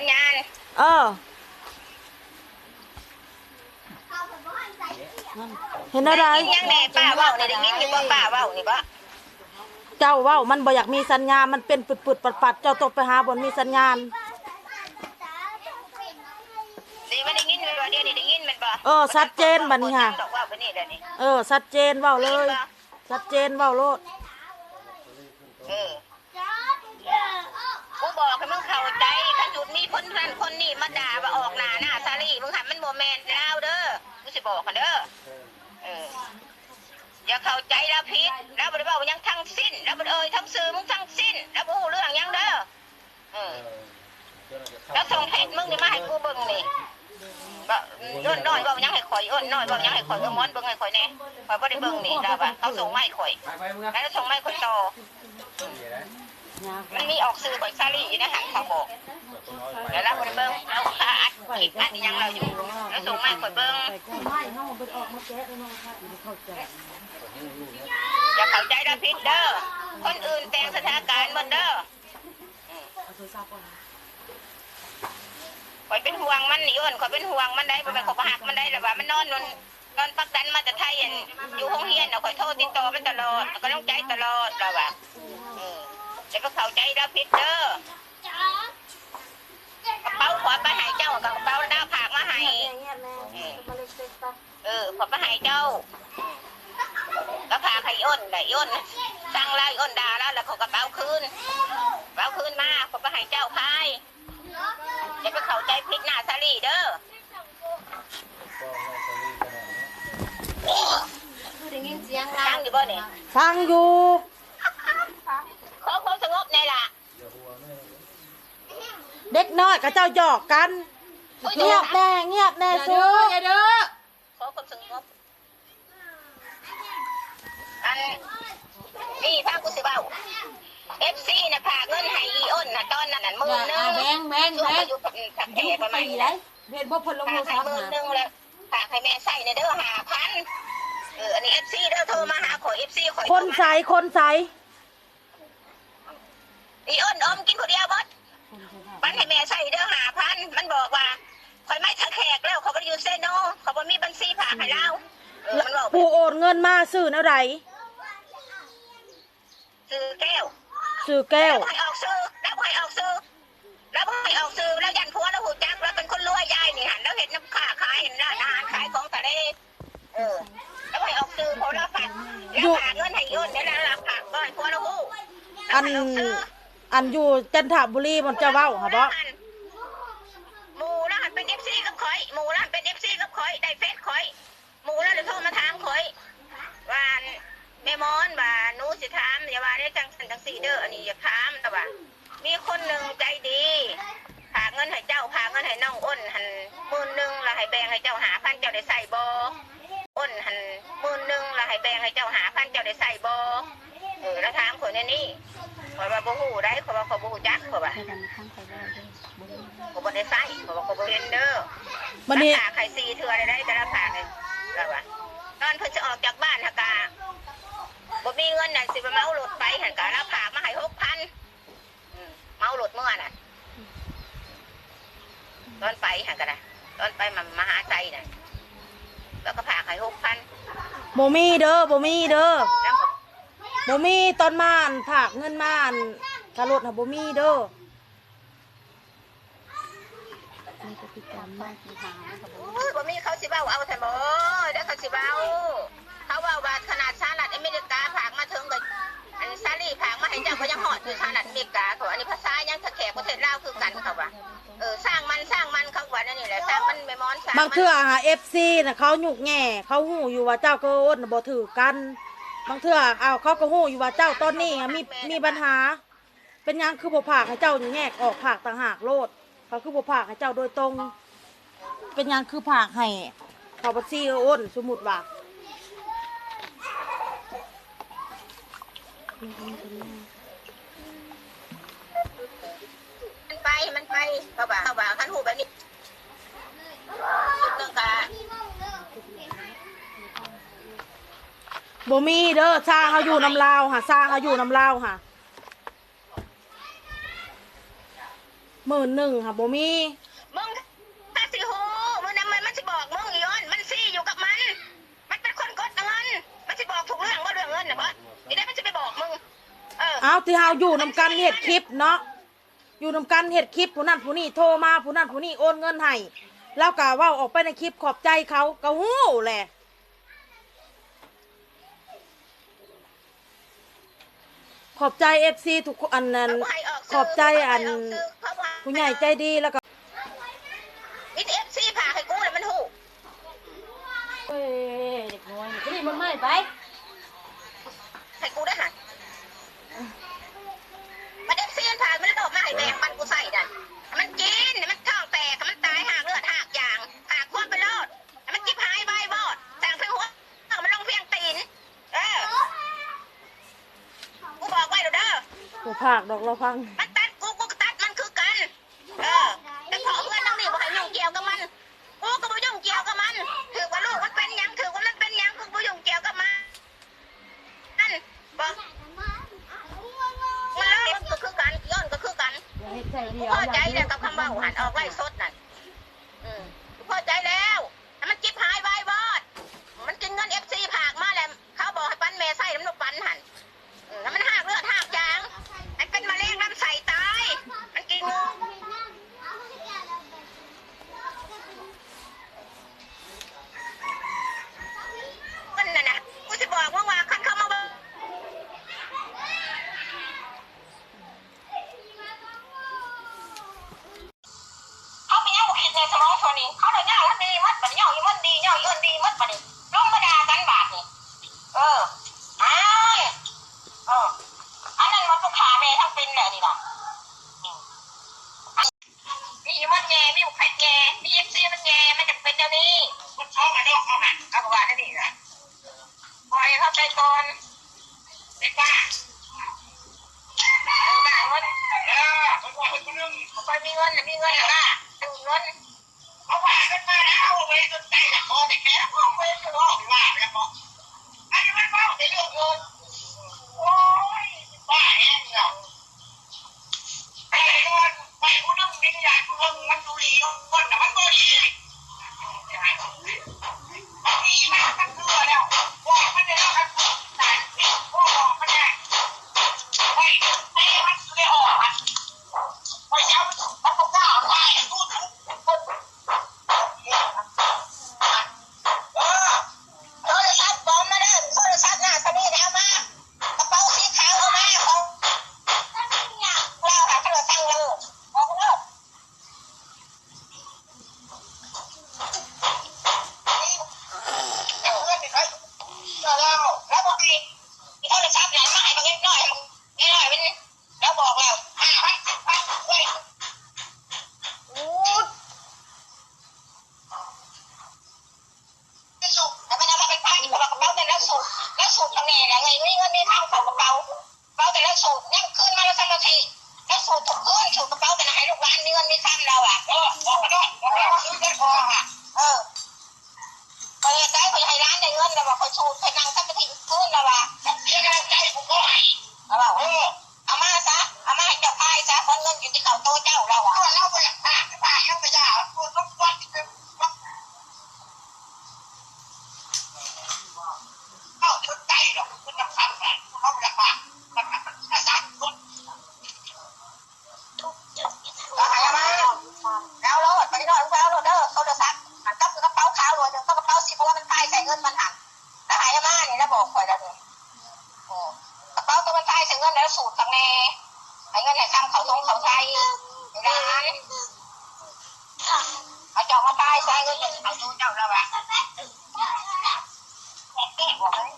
ญญาณเออเห็นอะไร กินยังแน่ป้าเว้านี่ได้ยินนี่บ่ป้าเว้านี่บ่เจ้าเว่ามันบ่อยากมีสัญญาณมันเป็นปุดปุดปัดปัดๆเจ้าตกไปหาบนมีสัญญาณนี่มันได้ยินมันบ่เดี๋ยวนี้ได้ยินมันบ่เออชัดเจนบัดนี้ค่ะ ดอกว่าไปนี่แหละนี่เออชัดเจนเว้าเลยชัดเจนเว้าโลด เออกูบอกให้มึงเข้าใจคันหยุดมีคนนั้นคนนี้มาด่าว่าออกหน้าหน้าซาลี่มึงหันมันบ่แม่นแล้วเด้อ กูสิบอกกันเด้อเอออย่าเข้าใจแล้วผิดแล้วบ่ได้เว้าหยังทั้งสิ้น แล้วบ่ได้เอ่ยทั้งสื่อมึงทั้งสิ้น แล้วบ่ฮู้เรื่องหยังเด้อเออแล้วส่งเพจมึงนี่มาให้กูเบิ่งนี่บ่อ้นน้อยบ่ยังให้ข่อยอ้นน้อยบ่ยังให้ข่อยเออมอนเบิ่งให้ข่อยแน่ข่อยบ่ได้เบิ่งนี่ดาว่าเขาส่งมาให้ข่อยไปมึงแล้วส่งมาให้ข่อยต่อ มันมีออกสื่อบ่อยซาลี่อยู่นะหันเขาบอกเดี๋ยวเราได้เบิ่งเราค่าอัดคลิปอัดอีหยังเราอยู่แล้วส่งมาให้ข่อยเบิ่งอย่าเข้าใจนะผิดเด้อคนอื่นแต่งสถานการณ์หมดเด้อข่อยเป็นห่วงมันนี่เอิ้นข่อยเป็นห่วงมันได้บ่แม่นข่อบหักมันได้หรือว่ามันนอนนอนนอนปักดันมาแต่ไทยอยู่ห้องเรียนน่ะข่อยโทรติดต่อมันตลอดก็ต้องใจตลอดแล้วว่าเออ จะก็เข้าใจแล้วผิดเด้อกระเป๋าขอไปให้เจ้ากับกระเป๋าดาวผากมาให้เออขอไปให้เจ้าก็พาให้อ้นได้อ้นสั่งไล่อ้นด่าแล้วแล้วเขากระเป๋าคืนกระเป๋าคืนมาขอไปให้เจ้าพายอย่าไปเข้าใจผิดหน้าซาลีเด้อได้ยินเสียงตั้งอยู่บ่เนี่ยฟังอยู่ ขอความสงบในอยล่ะ เด็กน้อยกับเจ้าหยอกกันอุ้ยเงียบแน่เงียบแน่อย่าซื้เด้อออย่าเด้อขอความสงบอันนี่พากูสิเบ้าเอฟซีน่ะพาเงินให้อีอ้นน่ะตอนนั้นน่ะหมื่นหนึงแบงแบงช่วแบงงอายุสักอยู่แก่ประมาณปีนี้ไรแหละเห็นบ่พลลงพาโทรให้ศัพท์หมื่นหาหนึงแล้วฝากให้แม่ใส่ในเด้อห้าพันเอออันนี้เอฟซีเด้อโทรมาหาขอเอฟซีขอคนใสคนใสอีอ้นอมกินคนเดียวบด ปันให้แม่ใส่เด้อหาพันมันบอกว่าคอยไม่ทะแขกแล้วเขาก็อยู่เซโนเขาบ่มีบัญชีฝากให้เราเออมันบอกผู้โอนเงินมาซื้อแนวใดซื้อแก้วซื้อแก้วแล้วให้ออกซื้อแล้วให้ออกซื้อแล้วให้ออกซื้อแล้วยันพัวแล้วหูจักแล้วเป็นคนรวยยายนี่หันแล้วเห็นน้ำค้าขายเห็นร้านอาหารขายของทะเลเออแล้วให้ออกซื้อพอเราผัดแล้วฝากเงินให้ยุ่นเดี๋ยวเราหลักผักก็ให้พัวเราหูแล้วอันให้ออกซื้อ อันอยู่จันทบุรีมันจะเว้าหะบ่หมูแล้วหันเป็นเอฟซีกับข่อยหมูแล้วหันเป็นเอฟซีกับข่อยได้เฟซข่อยหมูแล้วเลยโทรมาถามข่อยว่าแม่มอนว่านูสิถามอย่าว่าได้จังสันจังสีเด้ออันนี้อย่าถามแต่ว่า มีคนหนึ่งใจดีฝาเงินให้เจ้าฝาเงินให้น้องอ้นหันมื่นหนึ่งแล้วให้แบงให้เจ้าหาพันเจ้าได้ใส่บอ้นหันมื่นหนึ่งแล้วให้แบงให้เจ้าหาพันเจ้าได้ใส่บเออแล้วถามคนนนี้ข่ อยว่าบ่ฮู้ได้ข่อยว่าข่อยบ่ฮู้จักข่อยว่าก็บ่ได้ใส่เพราะว่าก็บ่เห็นเด้อมันนี่ราคาไข่ซีเทื่อได้ได้แต่ละผากเลยแล้วว่าตอนเพิ่นจะออกจากบ้านหากาบ่มีเงินน่ะสิไปเมารถไปหันกะแล้วผากมาให้6,000อืมเมารถเมื่อน่ะตอนไปหันกะนะตอนไปมามาหาใจน่ะแล้วก็ผากให้6,000บ่มีเด้อบ่มีเด้อแล้วก็ บ่มีตอนมาอันฝากเงินมาอันกะรถน่ะบ่มีเด้อโอ้ยบ่มีเขาสิเว้าเอาแต่บ่เดี๋ยวเขาสิเว้าเขาเว้าว่าขนาดสหรัฐอเมริกาผากมาถึงก็อันซาลี่ผางมาให้เจ้าก็ยังหอดอยู่ทางนั้นอเมริกาเขาอันนี้ภาษายังตะแขกประเทศลาวคือกันเขาว่าเออสร้างมันสร้างมันเขาว่านั่นนี่แหละสร้างมันไม่มอนสร้างบางเทื่อหา FC น่ะเขาหยุกแง่เขาฮู้อยู่ว่าเจ้าก็โอนน่ะบ่ถือกัน บางเทื่อเอาเขาก็ฮู้อยู่ว่าเจ้าตอนนี้อะมีมีปัญหา เป็นหยังคือบ่ผากให้เจ้าแยกออกผากต่างหากโลดเขาคือบ่ผากให้เจ้าโดยตรง เป็นหยังคือผากให้เขาบัญชีโอนสมมุติว่ามันไปมันไปเขาว่าเขาว่าคันหูแบบนี้จุดหนึงกะ บ่มีเด้อซาเขาอยู่น้ำลาวค่ะซาเขาอยู่น้ำลาวค่ะหมื่นหนึ่งค่ะบ่มีมึงถ้าสิฮู้มึงนำมันมันสิบอกมึงอีย้อนมันซี่อยู่กับมัน มันเป็นคนกดเงินมันสิบอกทุกเรื่องว่าเรื่องเงินน่ะบ่อีได้มันสิไปบอกมึงเออเอาที่เฮาอยู่นำกันเฮ็ดคลิปเนาะอยู่นำกันเฮ็ดคลิปผู้นั้นผู้นี้โทรมาผู้นั้นผู้นี้โอนเงินให้แล้วก็เว้าออกไปในคลิปขอบใจเขาก็ฮู้แหละ ขอบใจ FC ทุกคนอันนั้นเขาให้ออกขอบใจอัน เขาให้กซื้เขาให้ผู้ใหญ่ใจดีแล้วก็อีเอฟซีพาให้กูแล้วมันฮู้เฮ้ยเด็กน้อยนี่ก็นี่มันไม่ไปให้กูได้หันมันเอฟซีมันพามันโดดมาให้แบงมันกูใส่ดันมันกินมันท้องแตกมันตายหากเลือดหากอย่างหากควบไปรอดมันจิบหายใบบอดแต่งเพียงหัวมันลงเพียงตีน เออ กูบอกไว้เด้อเด้ อผู้ภาคดอกเราพัง มันตัดกูกูก็ตัดมันคือกัน เออ แต่พอเพื่อนต้องนี่บอกให้ยุ่งเกี่ยวกับมัน กูก็บ่ยุ่งเกี่ยวกับมัน ถือว่าลูกมันเป็นหยังถือว่ามันเป็นหยังกูบ่ยุ่งเกี่ยวกับมันนั่นบอกมันเลิกก็คือกันย้อนก็คือกัน อย่าให้ใจเดีกูยวพอใจแล้วกับคำเว่าหันออกไล่สดนั่นอืมกูพอใจแล้วแต่มันจิบหายใบบอด มันกินเงินเอฟซีผากมาแล้วเขาบอกให้ปันเมใส่น้ำนกปันหันอืมแล้วมันหักเลือดหักยาง มันเป็นมะเร็งลำไส้ตาย มันกินงูมันน่ะนะกูจะบอกว่าว่าคันเข้ามาเบิ่งเขาไปยังบุคิดใน สมองส่วนนี้เขาเลยเงามันดีมัดบัดย่าอีมันดีเงาอีมันดีมัดบัดนี้ลงมาด่ากันบาดนี่เอออ้เอออันนั้นมันก็ขาแม่ทั้งเป็นแหละนี่นะมีมันแย่มีบุคคลแย่มีเอฟซีมันแย่มันจะเป็นเดี๋ยวนี้ แต่แค่เอาไว้ก็ว่าไม่ว่าแล้วก็อันนี้มันเมาไปเรื่องเงินโอ้ยบ้าแห้งเนาะไปก่อนไปกูต้องมีอยากกูเพิ่งมันดูดีคนแต่มันก็ดีดีมากมันคือแล้วบอกมันเด้แล้วกัน นได้เงินแล้วว่าคอยชูคอยนั่งสักนาทีขึ้นแล้วว่าเสียกำลังใจผมก็ให้แล้ว่าเออเอามาซะเอามาให้เจ้าพายซะคนเงินอยู่ที่เขาโตเจ้าเราอะเราไปอยาก แล้วสูตรทำแน่ไอ้เงินไหนทำเขาทงเขาใจร้านเอาจอกมาใต้ใส่เงินเขาดูเจ้าแล้ววะแกะบอกเลย